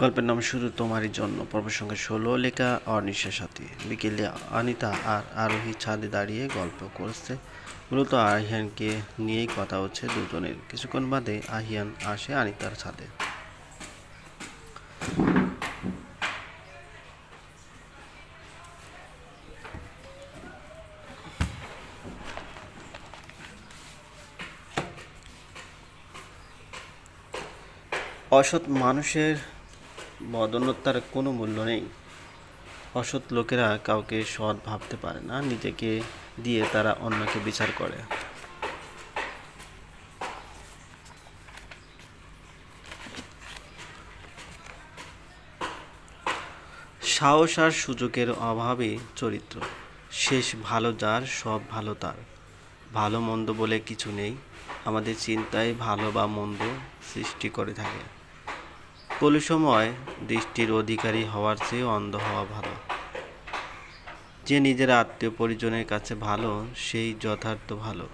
গল্পের নাম শুধু তোমারই জন্য। পর্ব সংখ্যা ষোলো লেখা অনিশের সাথে। বিকেলে অনিতা আর আরোহী ছাদে দাঁড়িয়ে গল্প করছে। মূলত আহিয়ানকে নিয়েই কথা হচ্ছে দুজনের। কিছুক্ষণ বাদে আহিয়ান আসে আনিতার ছাদে। অসৎ মানুষের বদন্যতার কোনো মূল্য নেই। অসৎ লোকেরা কাউকে সৎ ভাবতে পারে না, নিজেকে দিয়ে তারা অন্যকে বিচার করে। সাহস আর সুযোগের অভাবে চরিত্র। শেষ ভালো যার, সব ভালো তার। ভালো মন্দ বলে কিছু নেই। আমাদের চিন্তায় ভালো বা মন্দ সৃষ্টি করে থাকে। সময় দৃষ্টির অধিকারী হওয়ার চেয়ে অন্ধ হওয়া ভালো। যে নিজের আত্মীয় পরিজনের কাছে ভালো, সেই যথার্থ ভালো।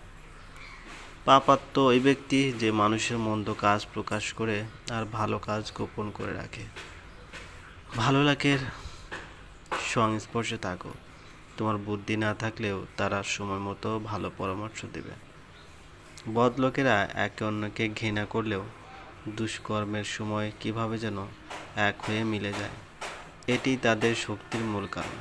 পাপাত্ম ওই ব্যক্তি যে মানুষের মন্দ কাজ প্রকাশ করে আর ভালো কাজ গোপন করে রাখে। ভালো লাখের সংস্পর্শে থাকো। তোমার বুদ্ধি না থাকলেও তারা সময় মতো ভালো পরামর্শ দেবে। বদলোকেরা একে অন্যকে ঘৃণা করলেও দুষ্কর্মের সময় কীভাবে যেন এক হয়ে মিলে যায়, এটি তাদের শক্তির মূল কারণ।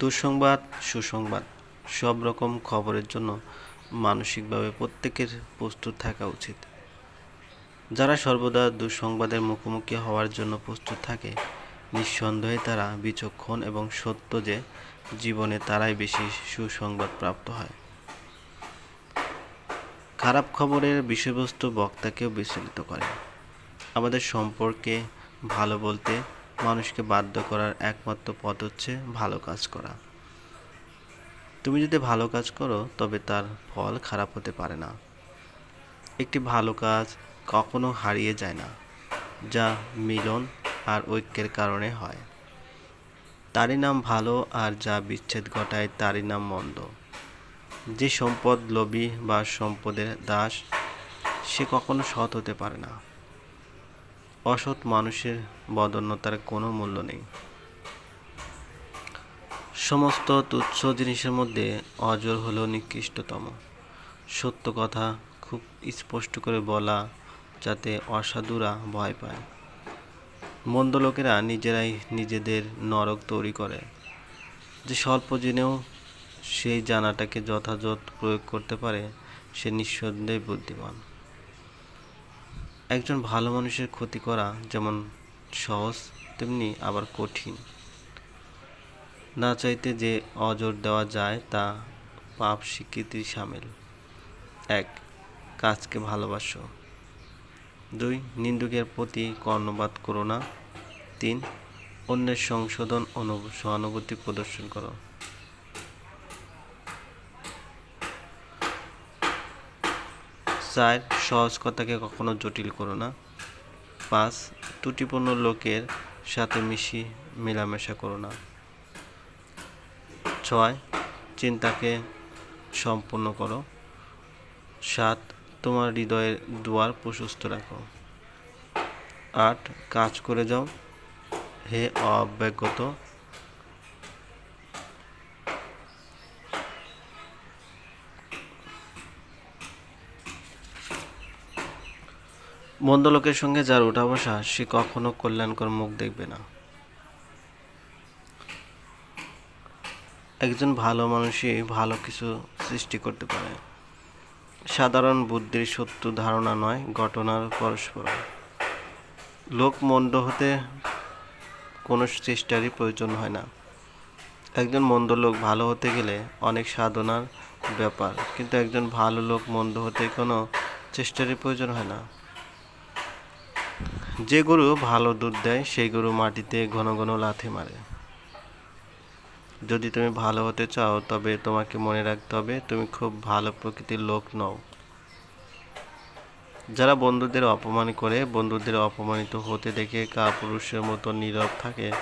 দুঃসংবাদ, সুসংবাদ, সব রকম খবরের জন্য মানসিকভাবে প্রত্যেকের প্রস্তুত থাকা উচিত। যারা সর্বদা দুঃসংবাদের মুখোমুখি হওয়ার জন্য প্রস্তুত থাকে, নিঃসন্দেহে তারা বিচক্ষণ এবং সত্য যে জীবনে তারাই বেশি সুসংবাদ প্রাপ্ত হয়। খারাপ খবরের বিষয়বস্তু বক্তাকেও বিচলিত করে। আমাদের সম্পর্কে ভালো বলতে মানুষকে বাধ্য করার একমাত্র পথ হচ্ছে ভালো কাজ করা। তুমি যদি ভালো কাজ করো, তবে তার ফল খারাপ হতে পারে না। একটি ভালো কাজ কখনো হারিয়ে যায় না, যা মিলন আর ঐক্যের কারণে হয়। তারই নাম ভালো আর যা বিচ্ছেদ ঘটায় তারই নাম মন্দ। যে সম্পদ লোভী বা সম্পদের দাস, সে কখনো সৎ হতে পারে না। অসৎ মানুষের বদন্যতার কোনো মূল্য নেই। সমস্ত তুচ্ছ জিনিসের মধ্যে অজর হল নিকৃষ্টতম। সত্য কথা খুব স্পষ্ট করে বলা যাতে অসাধুরা ভয় পায়। মন্দ লোকেরা নিজেরাই নিজেদের নরক তৈরি করে। যে স্বল্প জেনেও সেই জানাটাকে যথাযথ প্রয়োগ করতে পারে সে নিঃসন্দেহে বুদ্ধিমান। একজন ভালো মানুষের ক্ষতি করা যেমন সহজ, তেমনি আবার কঠিন। না চাইতে যে অজর দেওয়া যায় তা পাপ স্বীকৃতির সামিল। এক, কাজকে ভালোবাসো। দুই, নিন্দুকের প্রতি কর্ণপাত করো না। তিন, অন্যের সংশোধন অনু- সহানুভূতি প্রদর্শন করো। চার সহজ কথাকে কখনো জটিল করো না। পাঁচ, ত্রুটিপূর্ণ লোকের সাথে মিশি, মেলামেশা করো না। ছয়, চিন্তাকে সম্পূর্ণ করো। সাত, তোমার হৃদয়ের দুয়ার প্রশস্ত রাখো। আট, কাজ করে যাও। হে অব্যাগত মন্দ লোকের সঙ্গে যার উঠা বসা সে কখনো কল্যাণকর মুখ দেখবে না। একজন ভালো মানুষই ভালো কিছু সৃষ্টি করতে পারে। সাধারণ বুদ্ধির সত্য ধারণা নয়, ঘটনার পরস্পর। লোক মন্দ হতে কোনো চেষ্টারই প্রয়োজন হয় না। একজন মন্দ লোক ভালো হতে গেলে অনেক সাধনার ব্যাপার, কিন্তু একজন ভালো লোক মন্দ হতে কোনো চেষ্টারই প্রয়োজন হয় না। যে গরু ভালো দুধ দেয়, সেই গরু মাটিতে ঘন ঘন লাথি মারে। যদি তুমি ভালো হতে চাও, তবে তোমাকে মনে রাখতে হবে, তুমি খুব ভালো প্রকৃতির লোক নও। যারা বন্ধুদের অপমান করে, বন্ধুদের অপমানিত হতে দেখে কাপুরুষের মতো নীরব থাকে,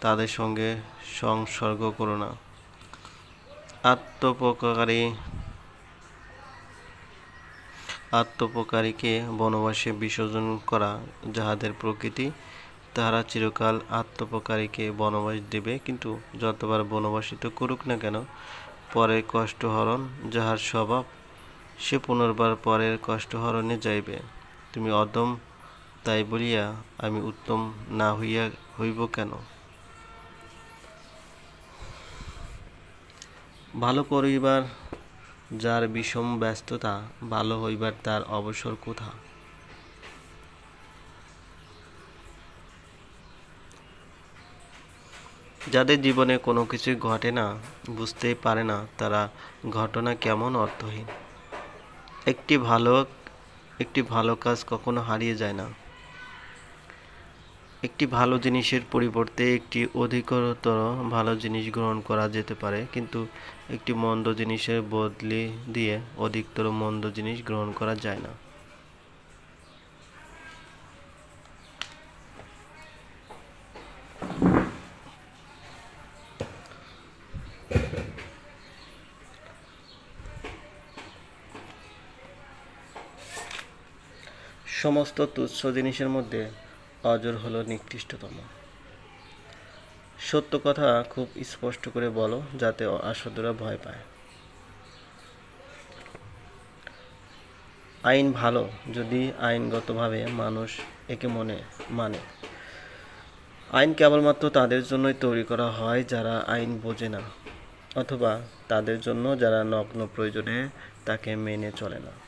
তাদের সঙ্গে সংসর্গ করো না। আত্মপকারী আত্মোপকারীকে বনবাসে বিসর্জন করা যাহাদের প্রকৃতি, তাহারা চিরকাল আত্মোপকারীকে বনবাস দেবে। কিন্তু যতবার বনবাসিত করুক না কেন পরের কষ্টহরণ যাহার স্বভাব, সে পুনর্বার পরের কষ্টহরণে যাইবে। তুমি অদম, তাই বলিয়া আমি উত্তম না হইয়া হইব কেন? ভালো করিবার যার বিষম ব্যস্ততা ভালো হইবার তার অবসর কোথা? যাদের জীবনে কোনো কিছুই ঘটে না, বুঝতেই পারে না তারা ঘটনা কেমন অর্থহীন। একটি ভালো একটি ভালো কাজ কখনো হারিয়ে যায় না। একটি ভালো জিনিসের পরিবর্তে একটি অধিকতর ভালো জিনিস গ্রহণ করা যেতে পারে, কিন্তু একটি মন্দ জিনিসের বদলি দিয়ে অধিকতর মন্দ জিনিস গ্রহণ করা যায় না। সমস্ত তুচ্ছ জিনিসের মধ্যে অজর হলো নিকৃষ্টতম। সত্য কথা খুব স্পষ্ট করে বলো, যাতে অসাধুরা ভয় পায়। আইন ভালো, যদি আইনগতভাবে মানুষ একে মনে মানে। আইন কেবলমাত্র তাদের জন্যই তৈরি করা হয় যারা আইন বোঝে না, অথবা তাদের জন্য যারা নগ্ন প্রয়োজনে তাকে মেনে চলে না।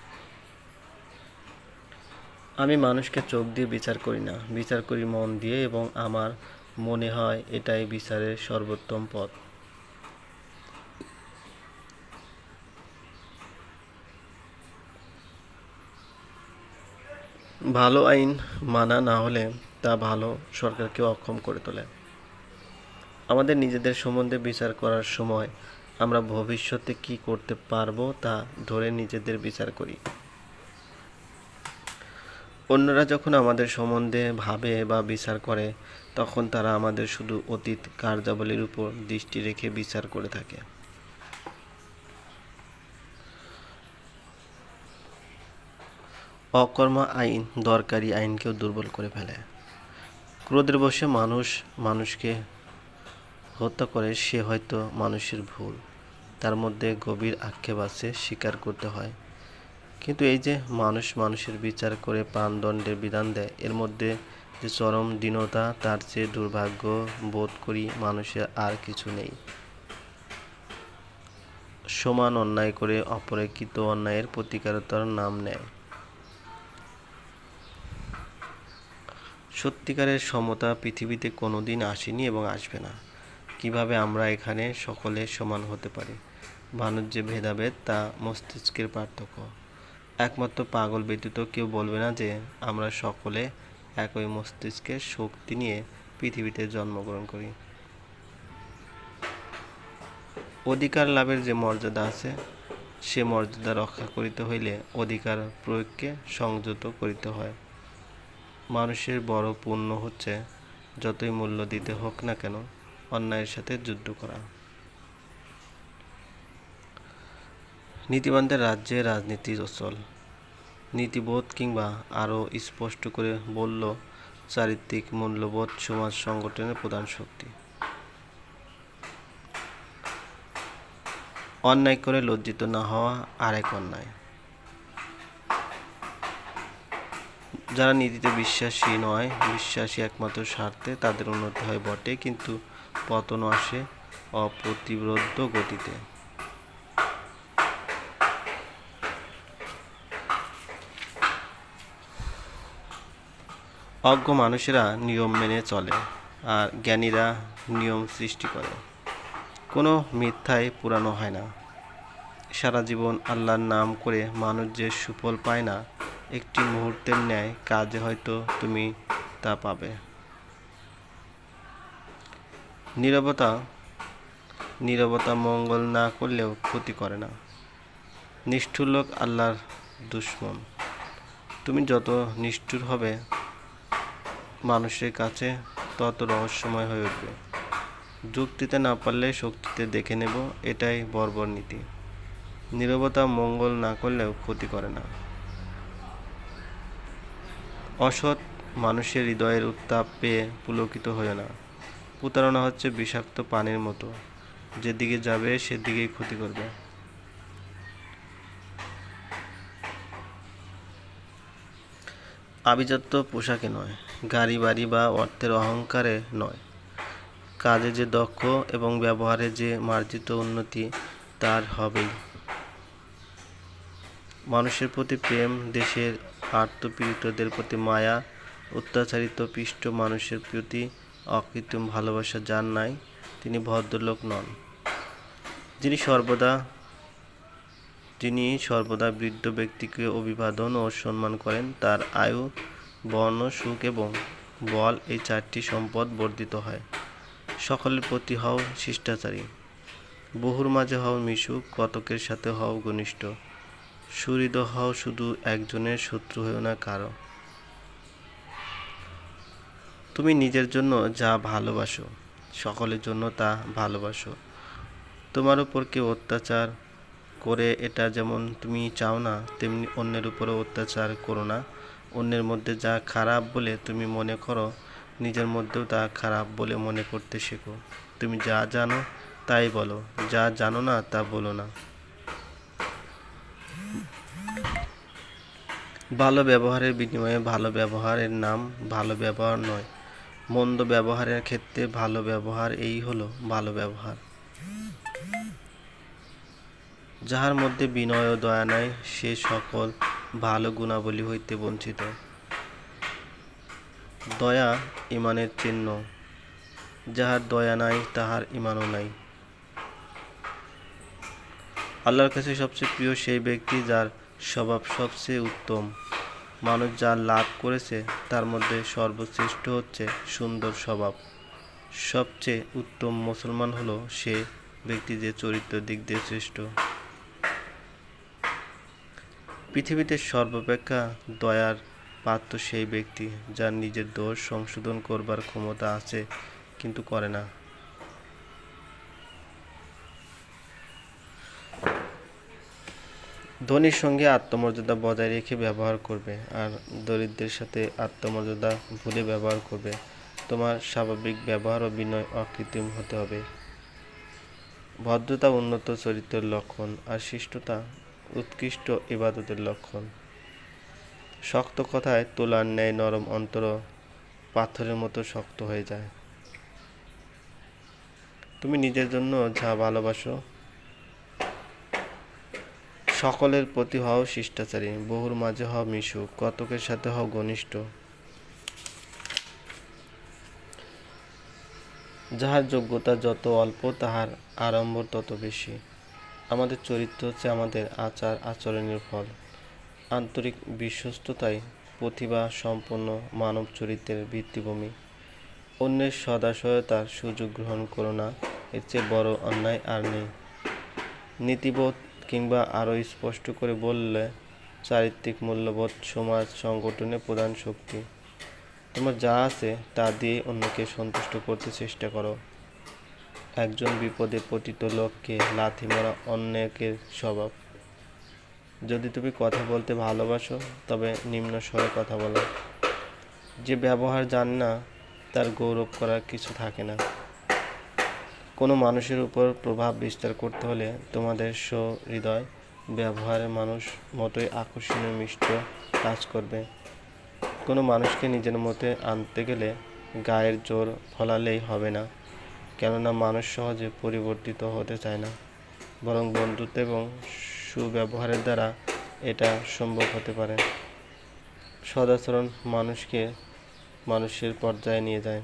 আমি মানুষকে চোখ দিয়ে বিচার করি না। বিচার করি মন দিয়ে এবং আমার মনে হয় এটাই বিচারের সর্বোত্তম পথ। ভালো আইন মানা না হলে তা ভালো সরকারকে অক্ষম করে তোলে। আমাদের নিজেদের সম্বন্ধে বিচার করার সময় আমরা ভবিষ্যতে কি করতে পারব তা ধরে নিজেদের বিচার করি। অন্যরা যখন আমাদের সম্বন্ধে ভাবে বা বিচার করে, তখন তারা আমাদের শুধু অতীত কার্যাবলীর উপর দৃষ্টি রেখে বিচার করে থাকে। অকর্ম আইন, দরকারি আইনকেও দুর্বল করে ফেলে। ক্রোধের বসে মানুষ, মানুষকে হত্যা করে, সে হয়তো মানুষের ভুল। তার মধ্যে গভীর আক্ষেপ আছে, স্বীকার করতে হয়। কিন্তু এই যে মানুষ মানুষের বিচার করে প্রাণদণ্ডের বিধান দেয়, এর মধ্যে যে চরম দীনতা, তার চেয়ে দুর্ভাগ্য বোধ করি মানুষের আর কিছু নেই। সমান অন্যায় করে অপরেকৃত অন্যায়ের প্রতিকারতার নাম নেয়। সত্যিকারের সমতা পৃথিবীতে কোনোদিন আসেনি এবং আসবে না। কীভাবে আমরা এখানে সকলে সমান হতে পারি? মানুষ যে ভেদাভেদ, তা মস্তিষ্কের পার্থক্য। একমাত্র পাগল ব্যতীত কেউ বলবে না যে আমরা সকলে একই মস্তিষ্কের শক্তি নিয়ে পৃথিবীতে জন্মগ্রহণ করি। অধিকার লাভের যে মর্যাদা আছে, সে মর্যাদা রক্ষা করিতে হইলে অধিকার প্রয়োগকে সংযত করিতে হয়। মানুষের বড় পুণ্য হচ্ছে, যতই মূল্য দিতে হোক না কেন, অন্যায়ের সাথে যুদ্ধ করা। নীতিবানদের রাজ্যে রাজনীতি অচল। নীতিবোধ কিংবা আরও স্পষ্ট করে বলল চারিত্রিক মূল্যবোধ সমাজ সংগঠনের প্রধান শক্তি। অন্যায় করে লজ্জিত না হওয়া আরেক অন্যায়। যারা নীতিতে বিশ্বাসী নয়, বিশ্বাসী একমাত্র স্বার্থে তাদের উন্নতি হয় বটে, কিন্তু পতন আসে অপ্রতিরোধ্য গতিতে। অজ্ঞ মানুষেরা নিয়ম মেনে চলে আর জ্ঞানীরা নিয়ম সৃষ্টি করে। কোনো মিথ্যায় পুরানো হয় না। সারা জীবন আল্লাহর নাম করে মানুষ যে সুফল পায় না, একটি মুহূর্তের ন্যায় কাজে হয়তো তুমি তা পাবে। নীরবতা নীরবতা মঙ্গল না করলেও ক্ষতি করে না। নিষ্ঠুর লোক আল্লাহর দুশ্মন। তুমি যত নিষ্ঠুর হবে মানুষের কাছে তত রহস্যময় হয়ে উঠবে। যুক্তিতে না পারলে শক্তিতে দেখে নেব, এটাই বর্বর নীতি। নীরবতা মঙ্গল না করলেও ক্ষতি করে না। অসৎ মানুষের হৃদয়ের উত্তাপ পেয়ে পুলকিত হয়ে না। প্রতারণা হচ্ছে বিষাক্ত পানির মতো। যেদিকে যাবে, সেদিকেই ক্ষতি করবে। আভিজাত্য পোশাকে নয় গাড়ি, বাড়ি বা অর্থের অহংকারে নয়। কাজে যে দক্ষ এবং ব্যবহারে যে মার্জিত উন্নতি, তার হবেই। মানুষের প্রতি প্রেম, দেশের আর্তপীড়িতদের প্রতি মায়া, অত্যাচারিত পিষ্ট মানুষের প্রতি অকৃত্রিম ভালোবাসা যার নাই, তিনি ভদ্রলোক নন। যিনি সর্বদা যিনি সর্বদা বৃদ্ধ ব্যক্তিকে অভিবাদন ও সম্মান করেন, তার আয়ু বর্ণ, সুখ এবং বল এই চারটি সম্পদ বর্ধিত হয়। সকলের প্রতি হও শিষ্টাচারী। বহুর মাঝে হও মিশুক, কতকের সাথে হও ঘনিষ্ঠ। সুহৃদ হও শুধু একজনের শত্রু হয়েও না কারও। তুমি নিজের জন্য যা ভালোবাসো, সকলের জন্য তা ভালোবাসো। তোমার উপর কেউ অত্যাচার করে এটা যেমন তুমি চাও না, তেমনি অন্যের উপরও অত্যাচার করো না। অন্যের মধ্যে যা খারাপ বলে তুমি মনে করো, নিজের মধ্যেও তা খারাপ বলে মনে করতে শেখো। তুমি যা জানো তাই বলো, যা জানো না তা বলো না। ভালো ব্যবহারের বিনিময়ে ভালো ব্যবহারের নাম ভালো ব্যবহার নয়। মন্দ ব্যবহারের ক্ষেত্রে ভালো ব্যবহার এই হলো ভালো ব্যবহার। যাহার মধ্যে বিনয় ও দয়া নাই, সে সকল ভালো গুণাবলী হইতে বঞ্চিত। দয়া ইমানের চিহ্ন। যাহার দয়া নাই, তাহার ইমানও নাই। আল্লাহর কাছে সবচেয়ে প্রিয় সেই ব্যক্তি যার স্বভাব সবচেয়ে উত্তম। মানুষ যা লাভ করেছে, তার মধ্যে সর্বশ্রেষ্ঠ হচ্ছে সুন্দর স্বভাব। সবচেয়ে উত্তম মুসলমান হলো সে ব্যক্তি যে চরিত্র দিক দিয়ে শ্রেষ্ঠ। পৃথিবীতে সর্বাপেক্ষা দয়ার পাত্র সেই ব্যক্তি যার নিজের দোষ সংশোধন করবার ক্ষমতা আছে, কিন্তু করে না। ধনীর সঙ্গে আত্মমর্যাদা বজায় রেখে ব্যবহার করবে আর দরিদ্রের সাথে আত্মমর্যাদা ভুলে ব্যবহার করবে। তোমার স্বাভাবিক ব্যবহার ও বিনয় অকৃত্রিম হতে হবে। ভদ্রতা উন্নত চরিত্রের লক্ষণ আর শিষ্টতা উৎকৃষ্ট ইবাদতের লক্ষণ। শক্ত কথায় তোলার ন্যায় নরম অন্তর পাথরের মতো শক্ত হয়ে যায়। তুমি নিজের জন্য যা ভালোবাসো, সকলের প্রতি হও শিষ্টাচারী, বহুর মাঝে হও মিশু কতকের সাথে হও ঘনিষ্ঠ। যাহার যোগ্যতা যত অল্প, তাহার আড়ম্বর তত বেশি। আমাদের চরিত্র হচ্ছে আমাদের আচার আচরণের ফল। আন্তরিক বিশ্বস্ততাই প্রতিভা সম্পন্ন মানব চরিত্রের ভিত্তিভূমি। অন্যের সদাশয়তার সুযোগ গ্রহণ করো না, এর চেয়ে বড় অন্যায় আর নেই। নীতিবোধ কিংবা আরও স্পষ্ট করে বললে চারিত্রিক মূল্যবোধ সমাজ সংগঠনে প্রধান শক্তি। তোমার যা আছে তা দিয়ে অন্যকে সন্তুষ্ট করতে চেষ্টা করো। একজন বিপদে পতিত লোককে লাথি মারা অন্যকের স্বভাব। যদি তুমি কথা বলতে ভালোবাসো, তবে নিম্ন স্বরে কথা বলো। যে ব্যবহার জান না, তার গৌরব করার কিছু থাকে না। কোনো মানুষের উপর প্রভাব বিস্তার করতে হলে তোমাদের হৃদয় ব্যবহারের মানুষ মতোই আকর্ষণীয় মিষ্ট কাজ করবে। কোনো মানুষকে নিজের মতে আনতে গেলে গায়ের জোর ফলালেই হবে না। কেননা মানুষ সহজে পরিবর্তিত হতে চায় না, বরং বন্ধুত্ব এবং সুব্যবহারের দ্বারা এটা সম্ভব হতে পারে। সদাচরণ মানুষকে মানুষের পর্যায়ে নিয়ে যায়।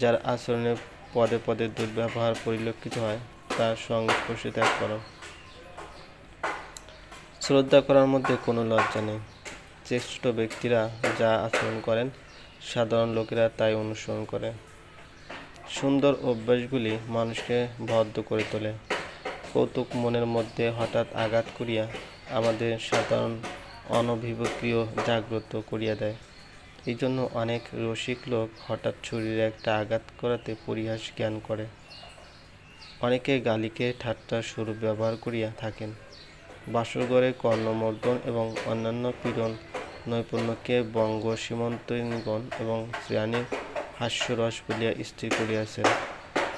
যার আচরণে পদে পদে দুর্ব্যবহার পরিলক্ষিত হয়, তার সংস্পর্শে ত্যাগ করো। শ্রদ্ধা করার মধ্যে কোনো লজ্জা নেই। শ্রেষ্ঠ ব্যক্তিরা যা আচরণ করেন, সাধারণ লোকেরা তাই অনুসরণ করে। সুন্দর অভ্যাসগুলি মানুষকে বদ্ধ করে তোলে। কৌতুক মনের মধ্যে হঠাৎ আঘাত করিয়া আমাদের সাধারণ অনভিপ্রিয় জাগ্রত করিয়া দেয়। এই জন্য অনেক রসিক লোক হঠাৎ শরীরে একটা আঘাত করাতে পরিহাস জ্ঞান করে। অনেকে গালিকে ঠাট্টা স্বরূপ ব্যবহার করিয়া থাকেন। বাসরঘরে কর্ণমর্দন এবং অন্যান্য পীড়ন, নৈপুণ্যকে বঙ্গ সীমন্তগণ এবং শ্রেয়ানীর হাস্যরস বলিয়া স্থির করিয়াছেন।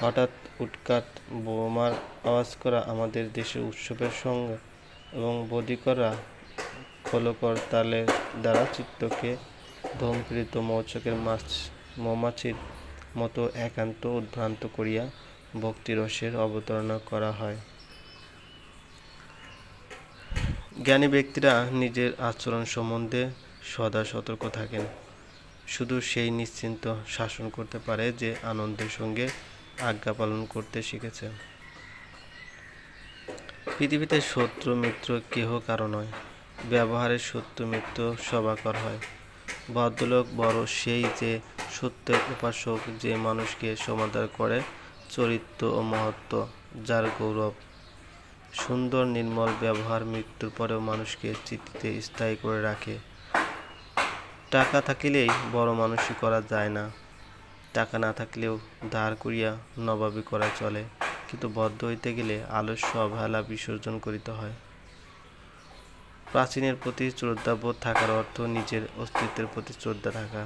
হঠাৎ উৎকাত বোমার আওয়াজ করা আমাদের দেশের উৎসবের সঙ্গে এবং বদি করা খোলকর তালের দ্বারা চিত্তকে ধূমপীড়িত মৌচকের মাছ, মৌমাছির মতো একান্ত উদ্ভ্রান্ত করিয়া ভক্তিরসের অবতারণা করা হয়। জ্ঞানী ব্যক্তিরা নিজের আচরণ সম্বন্ধে সদা সতর্ক থাকেন। শুধু সেই নিশ্চিন্ত শাসন করতে পারে যে আনন্দের সঙ্গে আজ্ঞা পালন করতে শিখেছে। পৃথিবীতে শত্রু, মিত্র কেহ কারও নয়। ব্যবহারের শত্রু মিত্র সবাকর হয়। ভদ্রলোক বড় সেই যে সত্যের উপাসক যে মানুষকে সমাদর করে চরিত্র ও মহত্ব, যার গৌরব। সুন্দর, নির্মল ব্যবহার মৃত্যুর পরেও মানুষকে চিত্তে স্থায়ী করে রাখে। টাকা থাকিলেই বড় মানুষই করা যায় না। টাকা না থাকলেও ধার করিয়া নবাবি করা চলে, কিন্তু বদ্ধ হইতে গেলে আলস্য, অবহেলা বিসর্জন করিতে হয়। প্রাচীনের প্রতি শ্রদ্ধাবোধ থাকার অর্থ নিজের অস্তিত্বের প্রতি শ্রদ্ধা থাকা।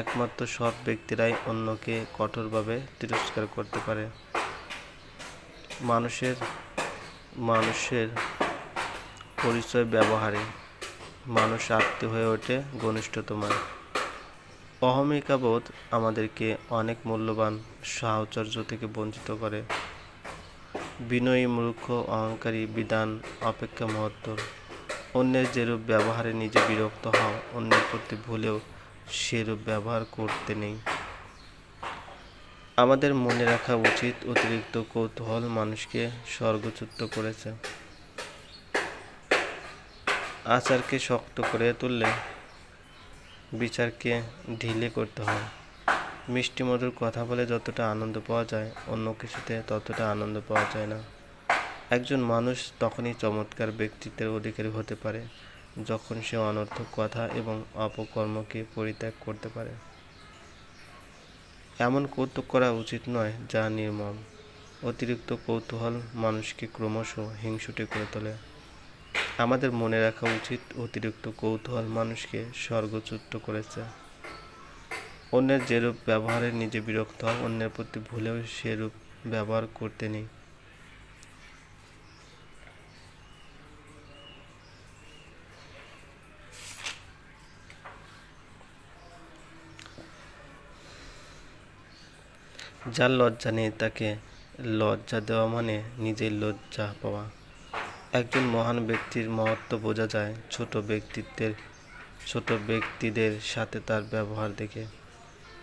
একমাত্র সৎ ব্যক্তিরাই অন্যকে কঠোরভাবে তিরস্কার করতে পারে। মানুষের মানুষের পরিচয় ব্যবহারে মানুষ আত্মীয় হয়ে ওঠে ঘনিষ্ঠতমায় অহমিকাবোধ আমাদেরকে অনেক মূল্যবান সাহচর্য থেকে বঞ্চিত করে। বিনয়ী মূর্খ, অহংকারী বিধান অপেক্ষা মহত্তর। অন্যের যেরূপ ব্যবহারে নিজে বিরক্ত হও, অন্যের প্রতি ভুলেও সেরূপ ব্যবহার করতে নেই। আমাদের মনে রাখা উচিত অতিরিক্ত কৌতূহল মানুষকে স্বর্গচ্যুত করেছে। আচারকে শক্ত করে তুললে বিচারকে ঢিলে করতে হয়। মিষ্টি মধুর কথা বলে যতটা আনন্দ পাওয়া যায়, অন্য কিছুতে ততটা আনন্দ পাওয়া যায় না। একজন মানুষ তখনই চমৎকার ব্যক্তিত্বের অধিকারী হতে পারে, যখন সে অনর্থক কথা এবং অপকর্মকে পরিত্যাগ করতে পারে। এমন কৌতুক করা উচিত নয় যা নির্মম। অতিরিক্ত কৌতূহল মানুষকে ক্রমশ হিংসুটে করে তোলে। আমাদের মনে রাখা উচিত অতিরিক্ত কৌতূহল মানুষকে স্বর্গচ্যুত করেছে। অন্যের যেরূপ ব্যবহারে নিজে বিরক্ত হয় অন্যের প্রতি ভুলেও সেরূপ ব্যবহার করতে নেই। যার লজ্জা নেই তাকে লজ্জা দেওয়া মানে নিজের লজ্জা পাওয়া। একজন মহান ব্যক্তির মহত্ব বোঝা যায় ছোট ব্যক্তিত্বের, ছোট ব্যক্তিদের সাথে তার ব্যবহার দেখে।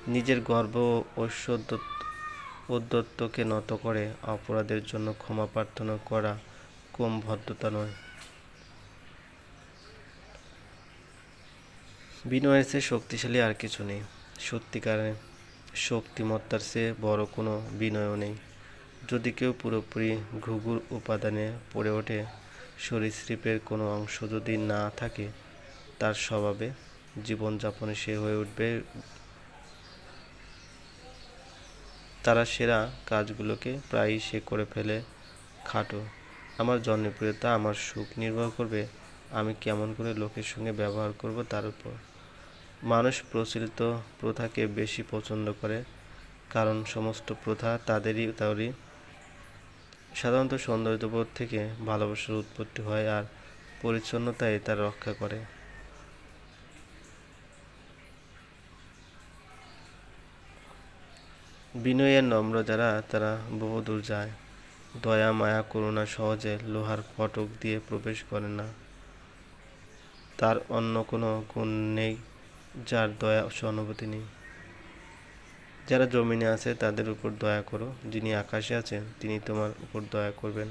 নিজের গর্ব ও উদ্যত্তকে নত করে অপরাধের জন্য ক্ষমা প্রার্থনা করা কম ভদ্রতা নয়। বিনয়ের চেয়ে শক্তিশালী আর কিছু নেই। সত্যিকারে শক্তিমত্তার চেয়ে বড় কোনো বিনয়ও নেই। যদি কেউ পুরোপুরি ঘুঘুর উপাদানে পড়ে ওঠে, সরীসৃপের কোনো অংশ যদি না থাকে, তার স্বভাবে জীবনযাপনে সে হয়ে উঠবে। তারা সেরা কাজগুলোকে প্রায়ই সে করে ফেলে খাটো। আমার জনপ্রিয়তা, আমার সুখ নির্ভর করবে আমি কেমন করে লোকের সঙ্গে ব্যবহার করব তার উপর। মানুষ প্রচলিত প্রথাকে বেশি পছন্দ করে, কারণ সমস্ত প্রথা তাদেরই তাদেরই সাধারণত সৌন্দর্যবোধ থেকে ভালোবাসার উৎপত্তি হয় আর পরিচ্ছন্নতাই তা রক্ষা করে। বিনয়ের নম্র যারা তারা বহুদূর যায়। দয়া, মায়া, করুণা সহজে লোহার ফটক দিয়ে প্রবেশ করে না। তার অন্য কোনো গুণ নেই যার দয়া সহানুভূতি নেই। যারা জমিনে আছে তাদের উপর দয়া করো। যিনি আকাশে আছেন, তিনি তোমার উপর দয়া করবেন।